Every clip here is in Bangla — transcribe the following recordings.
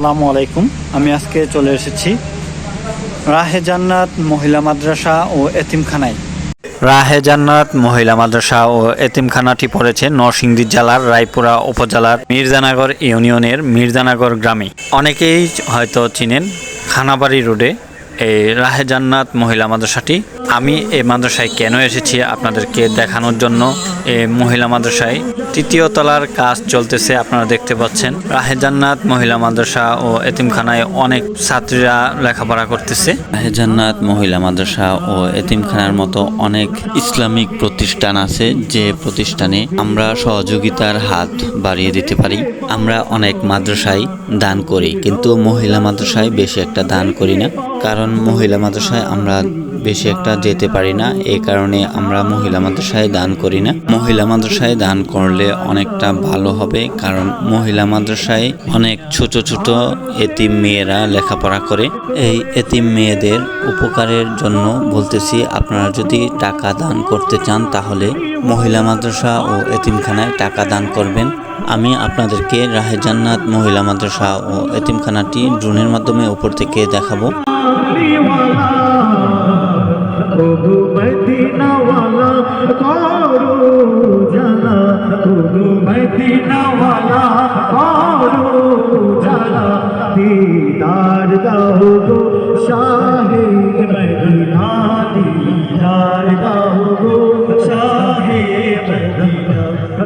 আসসালামু আলাইকুম। আমি আজকে চলে এসেছি রাহে জান্নাত মহিলা মাদ্রাসা ও এতিমখানায়। রাহে জান্নাত মহিলা মাদ্রাসা ও এতিমখানাটি পড়েছে নরসিংদী জেলার রায়পুরা উপজেলার মির্জানগর ইউনিয়নের মির্জানগর গ্রামে। অনেকেই হয়তো চিনেন খানাবাড়ি রোডে এই রাহে জান্নাত মহিলা মাদ্রাসাটি। আমি এই মাদ্রাসায় কেন এসেছি আপনাদেরকে দেখানোর জন্য? এই মহিলা মাদ্রাসায় তৃতীয় তলার কাজ চলতেছে, আপনারা দেখতে পাচ্ছেন। রাহে জান্নাত মহিলা মাদ্রাসা ও এতিমখানায় অনেক ছাত্রীরা লেখাপড়া করতেছে। রাহে জান্নাত মহিলা মাদ্রাসা ও এতিমখানার মতো অনেক ইসলামিক প্রতিষ্ঠান আছে, যে প্রতিষ্ঠানে আমরা সহযোগিতার হাত বাড়িয়ে দিতে পারি। আমরা অনেক মাদ্রাসায় দান করি, কিন্তু মহিলা মাদ্রাসায় বেশি একটা দান করি না। কারণ মহিলা মাদ্রাসায় আমরা বেশি একটা যেতে পারি না। এই কারণে আমরা মহিলা মাদ্রাসায় দান করি না। মহিলা মাদ্রাসায় দান করলে অনেকটা ভালো হবে, কারণ মহিলা মাদ্রাসায় অনেক ছোট ছোট এতিম মেয়েরা লেখাপড়া করে। এই এতিম মেয়েদের উপকারের জন্য বলতেছি, আপনারা যদি টাকা দান করতে চান, তাহলে মহিলা মাদ্রাসা ও এতিমখানায় টাকা দান করবেন। আমি আপনাদেরকে রাহে জান্নাত মহিলা মাদ্রাসা ও এতিমখানাটি ড্রোনের মাধ্যমে উপর থেকে দেখাবো। তবু মদিনা ওয়ালা করো জালা তবু মদিনা ওয়ালা করো জালা দিদার দাও গো শাহে মদিনা দিদার দাও গো শাহে মদিনা।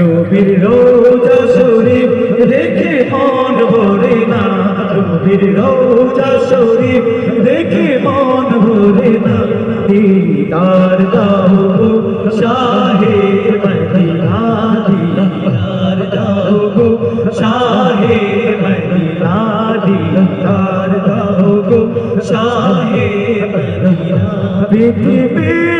নবীর রোজা শরীফ দেখে মন ভরে না, নবীর রোজা মদিনা